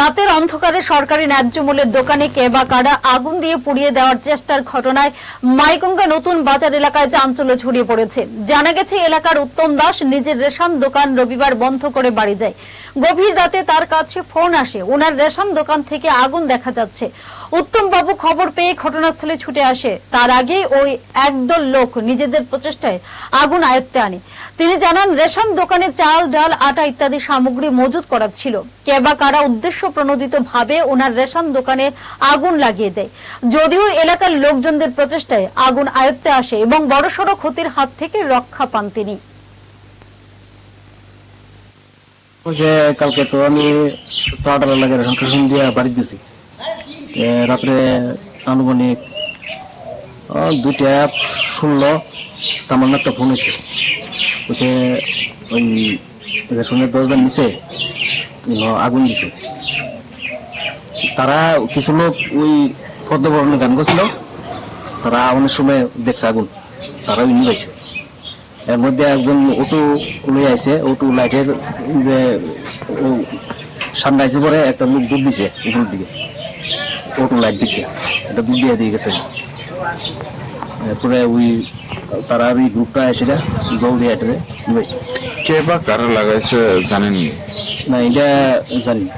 রাতের অন্ধকারে সরকারি ন্যায্য মূল্যের দোকানে কে বা কারা আগুন দিয়ে পুড়িয়ে দেওয়ার চেষ্টার ঘটনায় মাইগঙ্গা নতুন বাজার এলাকায় চাঞ্চল্য ছড়িয়ে পড়েছে। জানা গেছে, এলাকার উত্তম দাস নিজের রেশন দোকান রবিবার বন্ধ করে বাড়ি যায়। গভীর রাতে তার কাছে ফোন আসে, ওনার রেশন দোকান থেকে আগুন দেখা যাচ্ছে। উত্তম বাবু খবর পেয়ে ঘটনাস্থলে ছুটে আসে। তার আগে ওই একদল লোক নিজেদের প্রচেষ্টায় আগুন আয়ত্তে আনে। তিনি জানান রেশন দোকানে চাল, ডাল, আটা ইত্যাদি সামগ্রী মজুত করা ছিল। কে বা কারা উদ্দেশ্য প্রণোদিত ভাবে ওনার রেশন দোকানে আগুন লাগিয়ে দেয়। যদিও এলাকার লোকজনদের প্রচেষ্টায় আগুন আয়ত্তে আসে এবং বড়সড় ক্ষতির হাত থেকে রক্ষা পান তিনি। কালকে তো আমি বাড়ি দিছি রাত্রে আনুমানিক দুইটা ষোলো তেমন একটা ফোন এসে ওই রেশনের নিচে আগুন দিছে। তারা কিছু লোক ওই পদ্মবরণে গান করছিল। তারা অনেক সময় দেখছে আগুন। তারা ওই নিয়েছে এর মধ্যে একজন অটো লই আইছে, অটো লাইটের যে সামনে পরে একটা লোক দুধ দিছে উপর দিকে। অটো লাইট দিকে। এটা দুধ দিয়ে দিয়ে গেছে। এরপরে ওই তারা ওই গ্রুপটা এসে জলদি নিয়েছে কে বা কারা লাগাইছে জানেন না এটা জানি না।